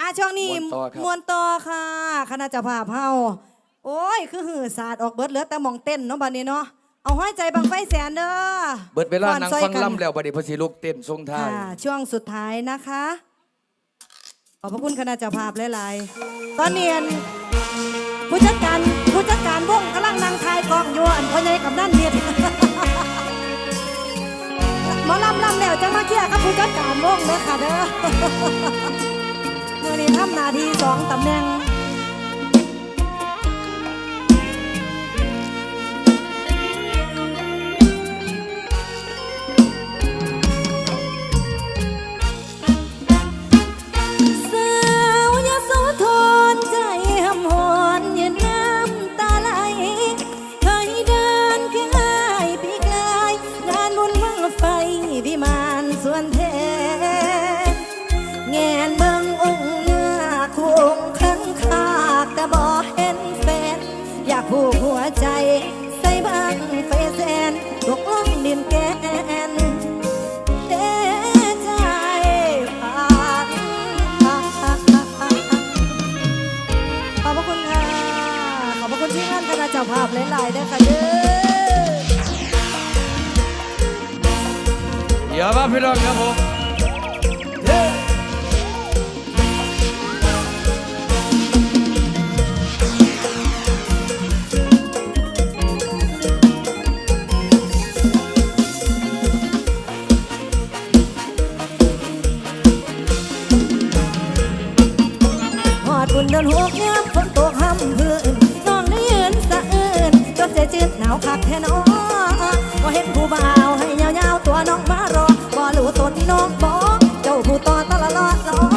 อาช่วงนี้มวนต่อครับค่ะคณะเจะพาพเฮาโอ้ย คือหือสตร์ออกเบิดเหลือแต่หมองเต้นเนาะบัดนี้เนาะเอาห้อยใจบังไฟแสนเด้อเบิดเวลานั่งฟังล่ำแล้วบัดนี้เพอสีลูกเต้นทรงไทายช่วงสุดท้ายนะคะ ขอบพระคุณคณะเจ้าภาพหลายๆตอนเนียนผู้จัดการผู้จัดการวงกำลังนางทายกองอยวนพ่อใหญ่กับนั่นเนียหมอลำลำแล้วจะมาเคลียร์กับผู้จัดการวงเลยค่ะเด้อ มืนี่ทำนาทีสองตำแหน่ง เด้อค่ะเด้อเดี๋มาพี่น้องครับผมบุญเดนหัวแง้มฝนตกห้ำเพื่อน แต่จิตหนาวคักแท้น้อบ่เห็นผู้บ่าวให้ยาวๆตัวน้องมารอบ่รู้ตนน้องบอกเจ้าผู้ต่อตลอดลอ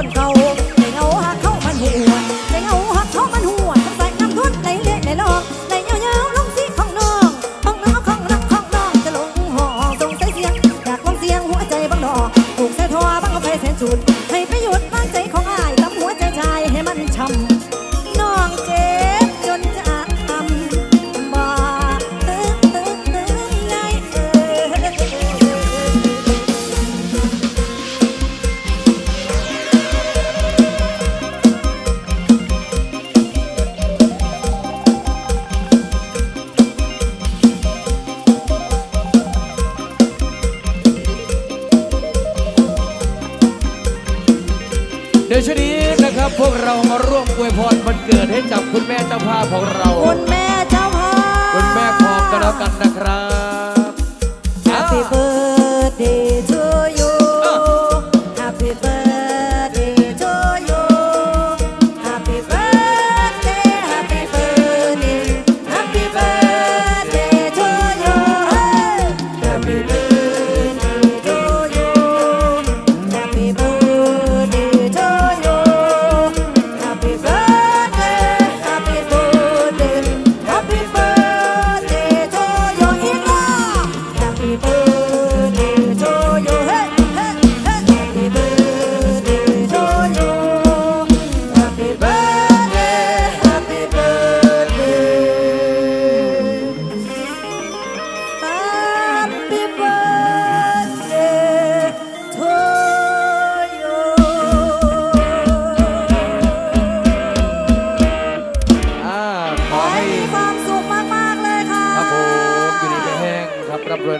คนเขา นะครับ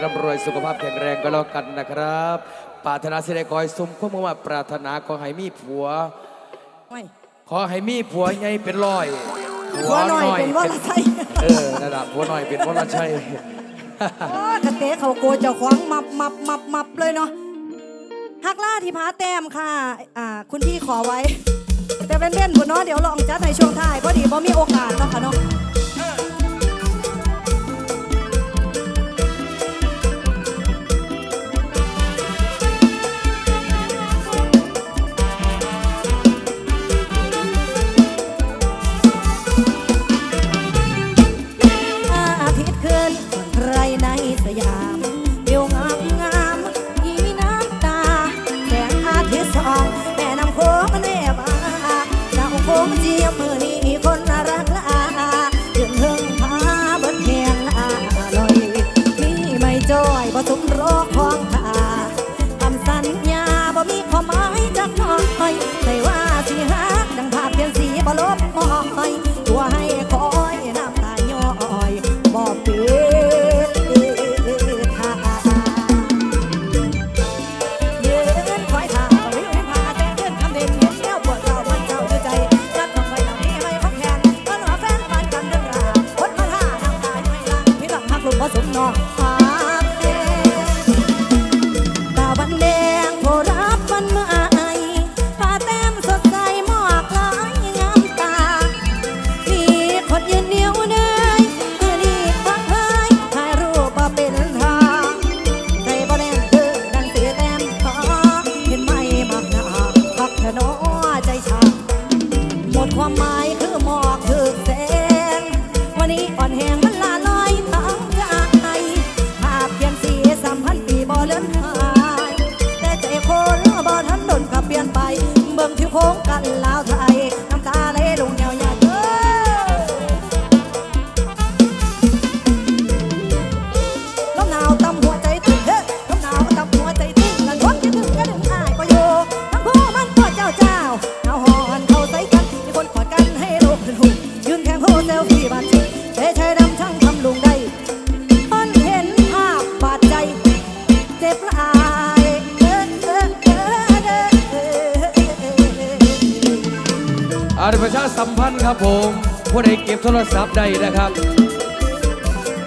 ร่ำรวยสุขภาพแข็งแรงก็แล้วกันนะครับ ปรารถนาสิได้คอยสมความมุ่งมั่ปรารถนาขอให้มีผัว ไม่ขอให้มีผัวใหญ่เป็นร้อยผัวหน่อยเป็นว่าละใช่เออระดับผัวหน่อยเป็นว่าละใช่กระเตะเขาโกจะาขวางมับมับมับมับเลยเนาะฮักล่าที่พาแต้มค่ะอ่าคุณพี่ขอไว้ แต่เป็นเล่นบนเนาะเดี๋ยวลองจัดในช่วงท้ายพอดีเพราะมีโอกาสเนาะค่ะเนาะ 对呀。 ปรชาสัมพันธ์ครับผมผู้ใดเก็บโทรศัพท์ได้นะครับ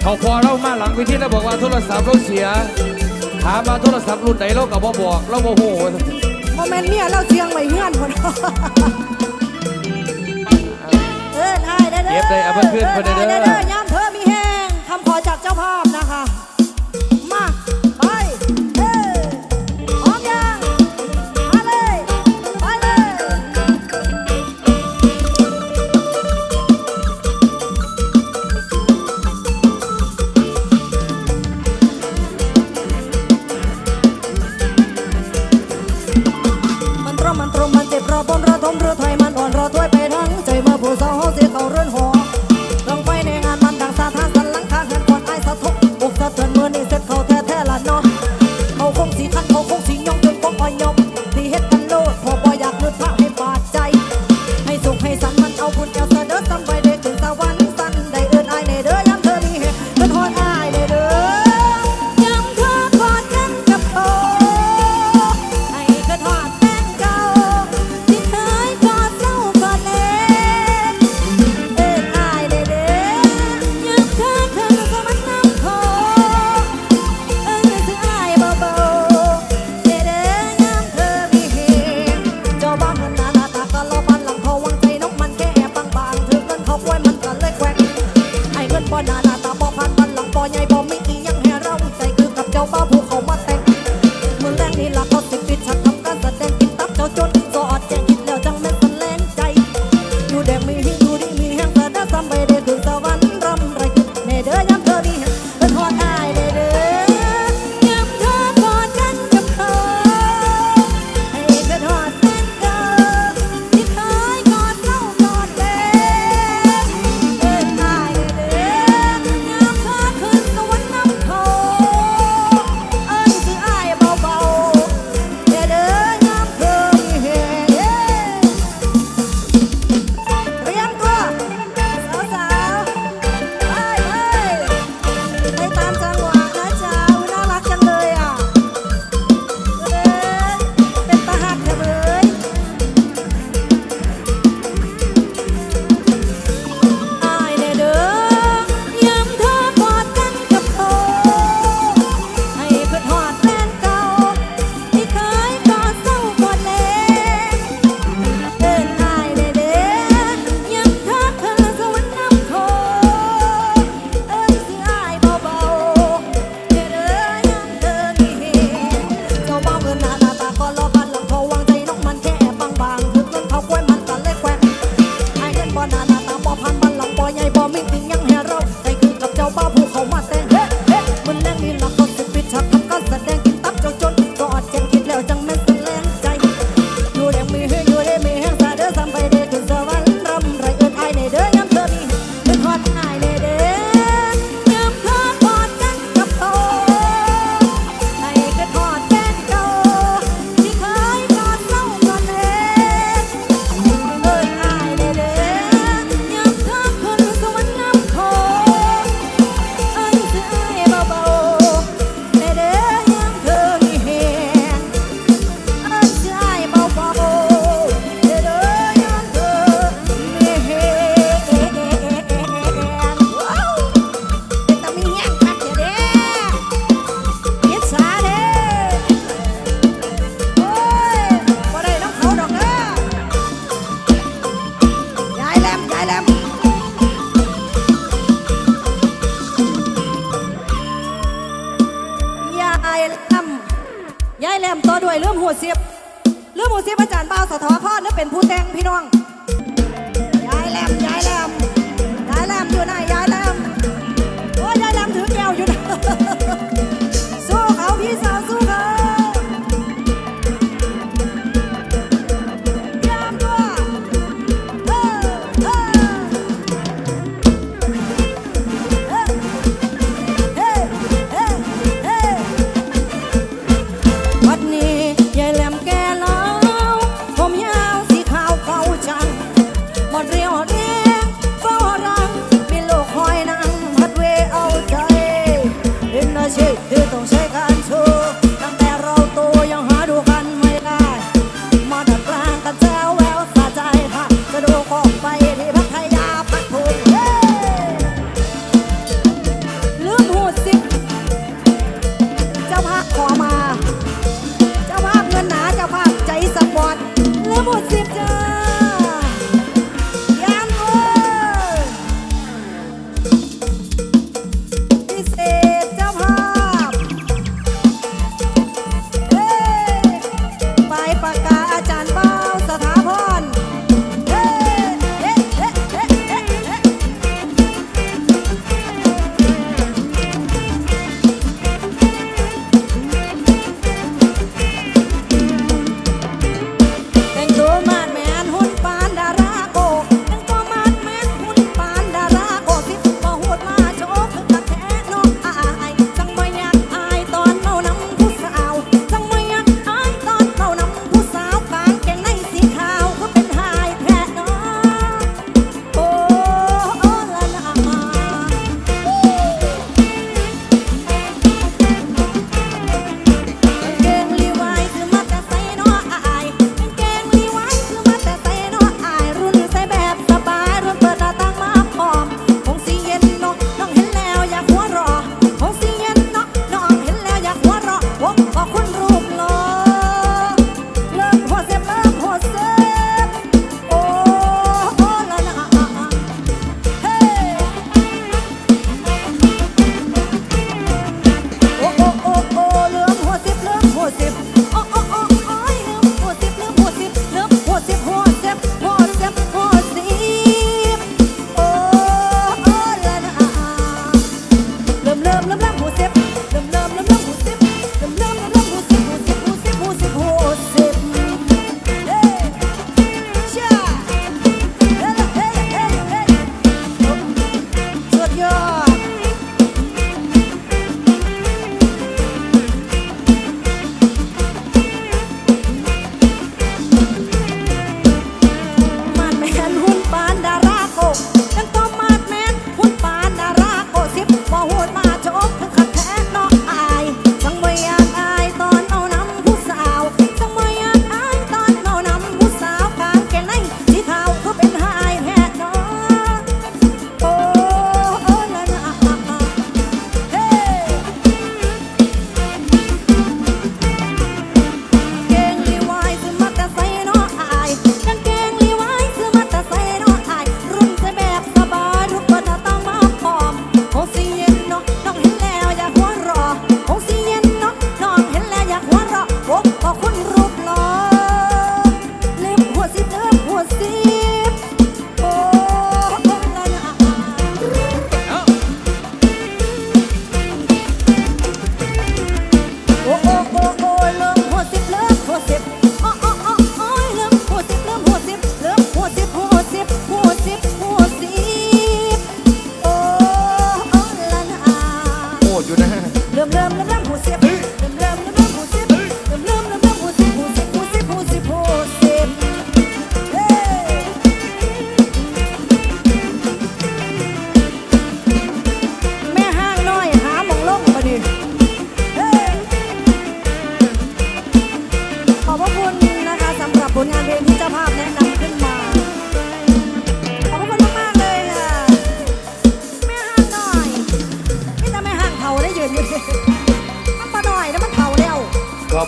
เขาพอเรามาหลังวิธีแล้วบอกว่าโทรศัพท์เราเสียถามมาโทรศัพท์รุ่นไหนเรากับพ่อบอกเราบอกโหโมเมนต์เนี่ยเราเจียงไว้เฮือนคนเออได้ได้เก็บได้เอาเพื่อนเพื่อเด้อ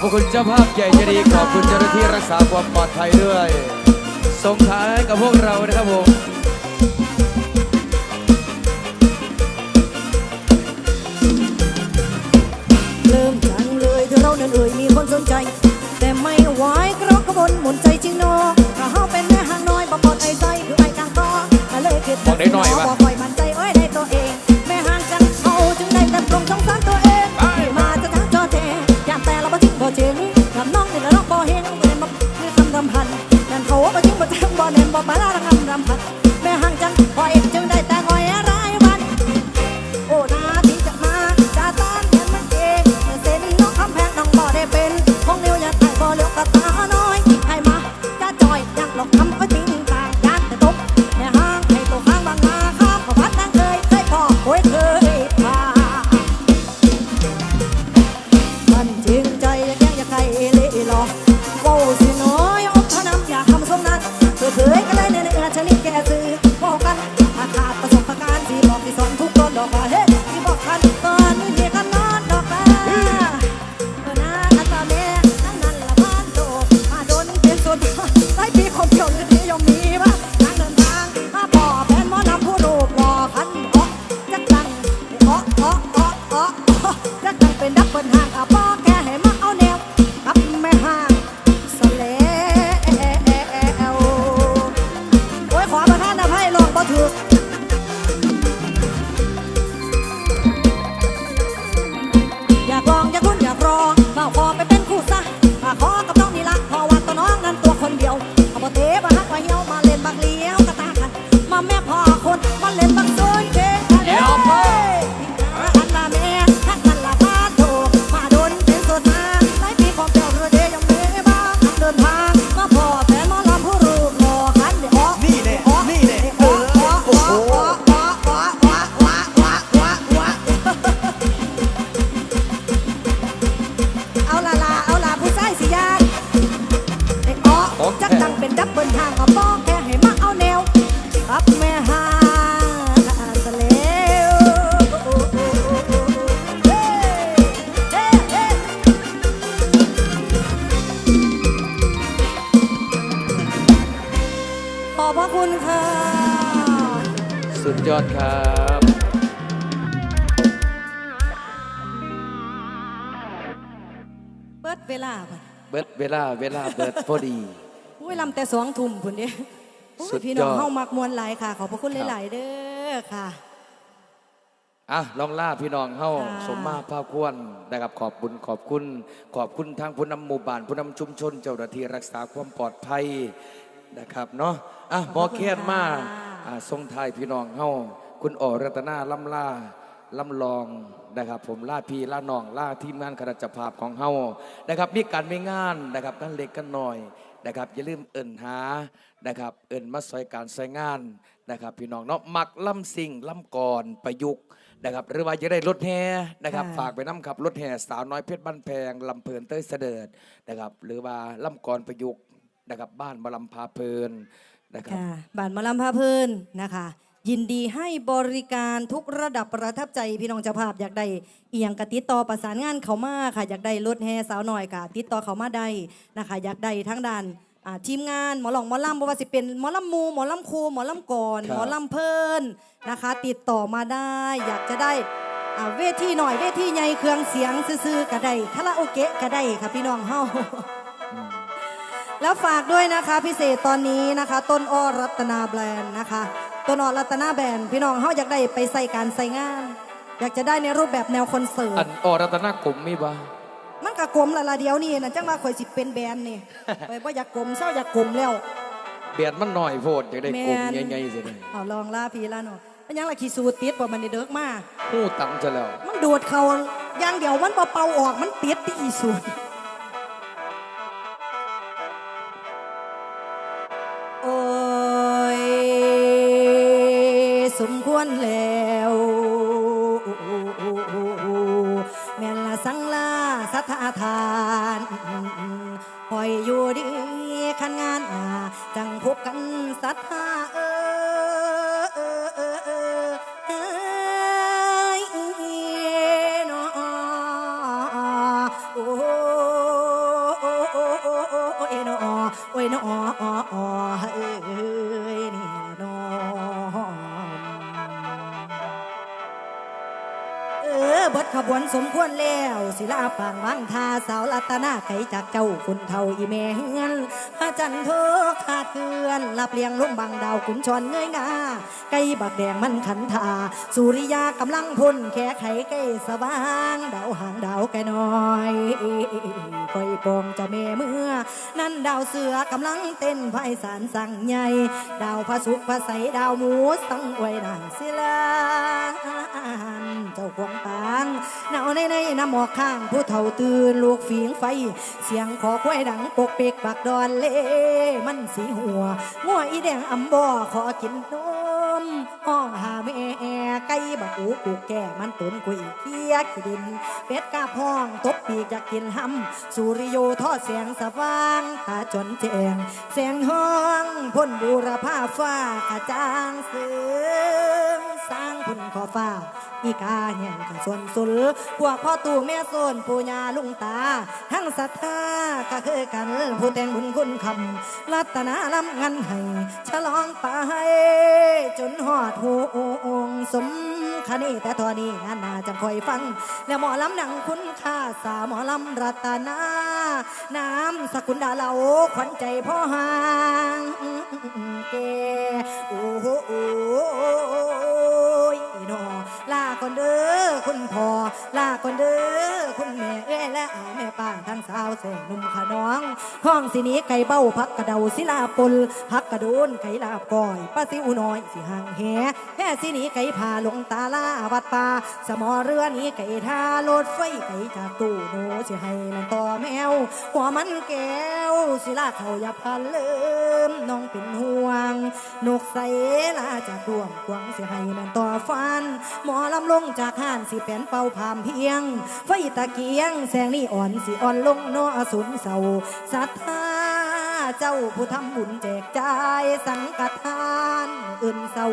ขอบคุณเจ้าภาพใหญ่ใจดีขอบคุณเจ้าหน้าที่รักษาความปลอดภัยด้วยส่งท้ายกับพวกเรานะครับผมเริ่มจังเลยเธอเรานั้นเอ่ยมีคนสนใจ แต่ไม่ไหวเพราะขบวนหมุนใจจริงนอถ้าเฮาเป็นแม่หางน้อยบ่ปลอดไอ้ใจ สุดยอดครับเปิดเวลาก่อนเบิดเวลาเวลาเบิดพอดีอุ้ยลำแต่สองทุ่มพุ่นเด้โอ้ยสุดยอดพี่น้องเฮามักมวนหลายค่ะ ขอบพระคุณครับหลายๆเด้อค่ะอะลองล่าพี่น้องเฮาค่ะสมมาภาคควรนะครับขอบคุณขอบคุณ ขอบคุณทางผู้นำหมู่บ้านผู้นำชุมชน เจ้าหน้าที่รักษาความปลอดภัยนะครับเนาะอะหมอแค้นมาอะ ทรงทายพี่น้องเฮาคุณอ๋อรัตนาล่ำล่าล่ำลองนะครับ ผมล่าพี่ล่าน้องล่าทีมงานคณะจักรภาพของเฮานะครับ มีการมีงานนะครับกันเล็กกันหน่อยนะครับอย่าลืมเอิ่นหานะครับ เอิ่นมาซอยการซอยงานนะครับ พี่น้องเนาะมักล่ำสิ่งล่ำก่อนประยุกต์นะครับ หรือว่าจะได้รถแห่นะครับค่ะฝากไปน้ำขับรถแห่สาวน้อยเพชรบ้านแพงลำเพลินเต้ยเสดิร์ดนะครับ หรือว่าลำกรประยุกต์นะครับ บ้านบลำพาเพลิน นะครับค่ะบ้านหมอลำพาเพลินนะคะ ยินดีให้บริการทุกระดับประทับใจพี่น้องเจ้าภาพอยากได้เอียงกติดต่อประสานงานเขามาค่ะ อยากได้รถแห่สาวหน่อยค่ะ ติดต่อเขามาได้นะคะ อยากได้ทั้งด้านอ่าทีมงานหมอหลองหมอลำบ่ว่าสิเป็นหมอลำมูหมอลำครูหมอลำก่อนครับ หมอลำเพลินนะคะ ติดต่อมาได้ อยากจะได้อ่าเวทีหน่อยเวทีใหญ่เครื่องเสียงซื่อๆก็ได้คาราโอเกะก็ได้ค่ะพี่น้องเฮา แล้วฝากด้วยนะคะพิเศษตอนนี้นะคะ ต้นอ้อรัตนาแบรนด์นะคะ ต้นอ้อรัตนาแบรนด์พี่น้องเขาอยากได้ไปใส่การใส่งาน อยากจะได้ในรูปแบบแนวคอนเสิร์อัตนอรัตนากลมมีบ่มันกะกลมละละเดียวนี่นะจังว่าข่อยสิเป็นแบรนด์นี่ ไปว่าอยากกลมเศร้าอยากกลมแล้ว เบียดมันหน่อยโพดอยากได้กลมแม่น ใหญ่ๆสิได้เอาลองล่าพีล่าหน่อยมันยังละขี่สูตรติดบ่มันนี่เด็กมาหู้ตังจะแล้ว มันดูดเขาอย่างเดียวมันบ่เป่าออกมันติดที่อีสูตร วนแล้วแม่นละสังลาสัทธาทานคอยอยู่ดีขันงานอาจังพบกันสัทธา but ขบวนสมควรแล้ว ศิลาปางวังทาสาวรัตนาไขจากเจ้าคุณเท่าอีเมเฮือนพระจันทร์เธอขาดเคือนลับเลียงลุ่มบังดาวขุนชอนเงยงาไก่บักแดงมันขันทาสุริยากำลังพ่นแค่ไขไก่สว่างดาวหางดาวไก่น้อยคอยปองเจะเมเมื่อ นั่นดาวเสือกำลังเต้นไพศาลสั่งใหญ่ดาวพระสุกร์พระใสดาวหมูสังไว้นางศิลาเจ้าควงตางหนาวในในน้ำหมอกข้างผู้เฒ่าตื่นลูกฝีงไฟ เสียงขอควายดังปกเปกปักดอนเล่มันสีหัวงัวอีแดงอำบ่อขอกินนมห้องหาแม่ไก่บักอูกูแก่มันตุนกุยเคียขี้ดิน เป็ดกาบห้องตบปีกอยากกินหำสุริโยทอดแสงสว่างตาจนแจงแสงห้องพ่นบูรพาฟ้ากระจางเสือ สร้างพุ่นขอฟ้าอีกาแห่งกะส่วนสุลพวกพ่อตู่แม่โซนปู่ย่าลุงตา ทั้งศรัทธาก็คือกันผู้แต่งบุญคุณคำรัตนาลำงันให้ฉลองไปจนหอดหูองสมคณีแต่ทอนี้งานนาจังคอยฟัง แล้วหมอลำหนังคุณค่าสาหมอลำรัตนา น้ำสกุลดาเหลาขวัญใจพ่อหางแกโอ้โห ลาก่อนเด้อคุณพ่อลาก่อนเด้อคุณแม่เอ้ยและอาแม่ป้าทั้งสาวแสงหนุ่มขน้องห้องสินี้ไก่เบ้าพักกระเดาศิลาปนพักกระโดนไก่ลาบก้อยป้าซิวน้อยสิห่างแหแห่สินี้ไก่พาลงตาลาวัดป่าสมอเรือนี้ไก่ท่ารถไฟไก่จากตู้โนสิให้นั่นต่อแมวหัวมันแก้วศิลาเขาอย่าพันเลืมน้องเป็นห่วงนกใสลาจากดวงกวางสิให้แม่นต่อฟันหมอลำลงจากห้านสิเป็นเป่าพามเพียง ไฟตะเกียง แสงนี่อ่อนสิอ่อนลงนอสุนเศร้าศรัทธาเจ้าผู้ทำบุญแจกจ่ายสังฆทานอื่นเศร้า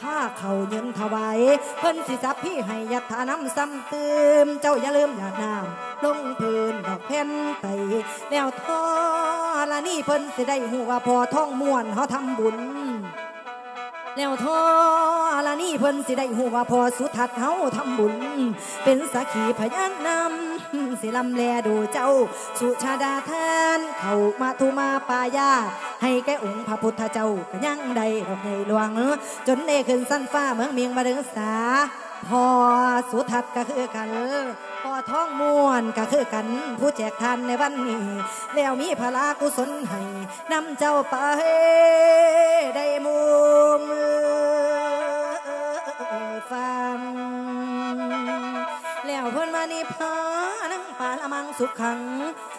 ผ้าเขายืนถวายเพิ่นสิจับพี่ให้ยัดทาน้ำซ้ำเติม เจ้าอย่าลืมหยาดน้ำลงพื้นดอกแผ่นไตแล้วทอละนี่เพิ่นสิได้หูว่าพอท่องม่วนเขาทำบุญ แล้วทอละนี่เพิ่นสิได้หูว่าพอสุทัศเฮาทำบุญ เป็นสักขีพยานนำสิลำแลดูเจ้า สุชาดาแทนเข้ามาทุมาปายา ให้แกองค์พระพุทธเจ้าก็ยังได้ดอกในหลวง จนได้ขึ้นสั้นฟ้าเมืองเมียงมาเดิงสา พอสุทัศก็คือกัน พอท้องม่วนก็คือกันผู้แจกทานในวันนี้ แล้วมีพลากุศลให้นำเจ้าไปได้มุมฟังแล้วเพิ่นมานิพพานังปาละมังสุขขัง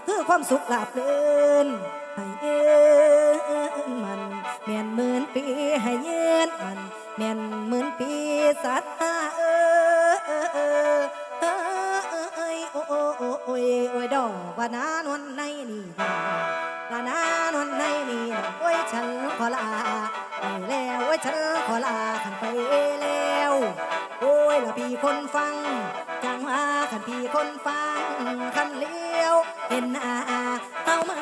คือความสุขหลาบเลืนให้เอินมันแม่นหมื่นปีให้เยืนมันแม่นหมื่นปีสัตว์เออเอ โอ้ยโอ้ยดอกว่านานวันในนี่นาลานานวันในนี่นะโอ้ยฉันขอลาไปแล้วโอ้ยฉันขอลาขันไปแล้ว โอ้ยละพี่คนฟังจังมาขันพี่คนฟังขันเลี้ยวเห็นอาเอามา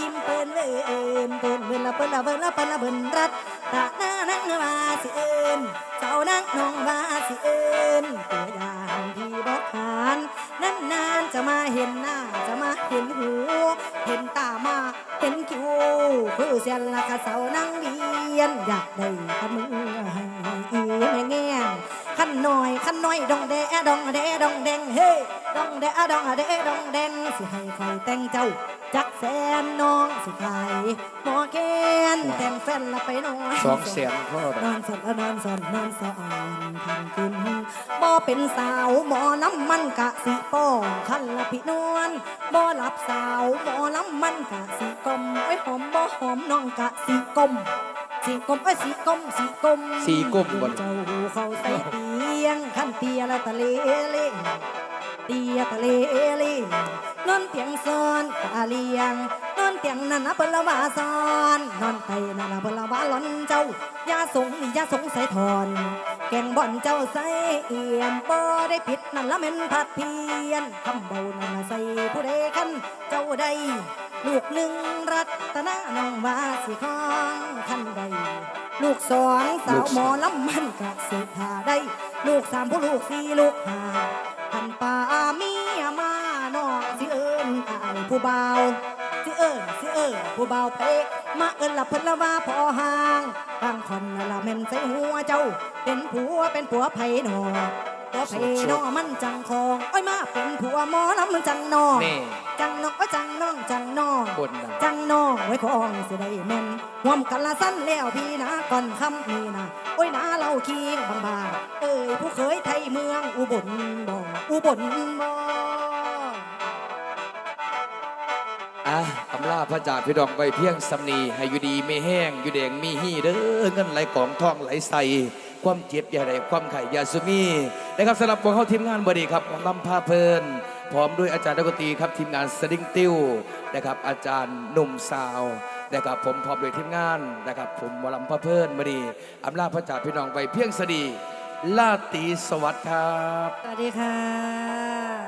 ยิ้มเปิ้นเอินเปิ้นเปิ้นละเปิ้นละเปิ้นละเปิ้นละเปิ้นรัดตาหน้านั่งว่าสิเอินเจ้านั่งน้องว่าสิเอินตัวอย่างพี่บอกหาน นานๆจะมาเห็นหน้าจะมาเห็นหู เห็นตามาเห็นคิวคือเสียนละกะเสานั่งเวียนอยากได้กันมือให้อีแม่แง่ ขันหน่อยขันหน่อยดองแดดองแดดองแดงเฮ้ดองแดดองแดดองแดงสิให้ใครแต่งเจ้าจักแสนน้องสิใครหมอแคนแต่งแฟนละไปนอนสองแสนพ่อนอนสดนอนสดนอนสอนทันกินบ่เป็นสาวหมอน้ำมันกะสิป้องคันละพี่นวลบ่หลับสาวหมอน้ำมันกะสิกลมไว้หอมบ่หอมน้องกะสิกลม สีกลมไอ้ยสีกลมสีกลมสีกลมบ่เจ้าเขาใส่เตียงขั้นเตียแล้วทะเลเล่เตียทะเลเล่นอนเตียงซ้อนตาเลียงนอนเตียงนั่นนะเปิ้นละว่าซ้อนนอนไปนั่นนะเปิ้นละว่าหล้อนเจ้าอย่าสงอย่าสงใส่ทอน แกงบ่อนเจ้าใส่เอี่ยมบ่ได้ผิดนั่นละแม่นพัดเพียนคำเบานั่นละใส่ผู้ใดคันเจ้าใด ลูกหนึ่งรัตนาน้องว่าสิข้องคันใด ลูกสองสาวหมอลำมันกะสิทาได้ ลูกสามผู้ลูกสี่ลูกห้าขันเป็นป่าเมียมาน้องสิเอิญอายผู้เบาวสิเอิญสิเอิญผู้เบาวเพะมาเอิญละเพิ่นละว่าพอห่างบางคนน่ะละแม่นใส่หัวเจ้า เป็นผัวเป็นผัวไผหนอผัวไผหนอมันจังคองโอ้ยมาเป็นผัวหมอลำจังนองนี่ จังน้องโอ้ยจังน้องจังน้องบนดัง จังน้องไว้ของสิได้แม่นห่วมกันละสั้นแล้วพี่นะก่อนคำนี้นะโอ้ยนาเราเคียงบางบางๆเอ้ยผู้เคยไทยเมืองอุบลบ่อุบลบ่อะอำลาพระจ่าพี่ดองไว้เพียงสำนีให้อยู่ดีไม่แห้งอยู่แดงมีหีเด้อเงินไหลกองทองไหลใส่ความเจ็บอย่าได้ความไข่อยาสุมีนะครับสำหรับพวกเขาทีมงานบดีครับของลำพาเพลินพร้อมด้วยอาจารย์ดกตรีครับทีมงานสดิ้งติ้วนะครับอาจารย์หนุ่มสาวนะครับผมพร้อมด้วยทีมงานนะครับผมหมอลำพะเพื่อนบดีอำลาพระจ่าพี่น้องไปเพียงสดีลาตีสวัสดิ์ครับ สวัสดีค่ะ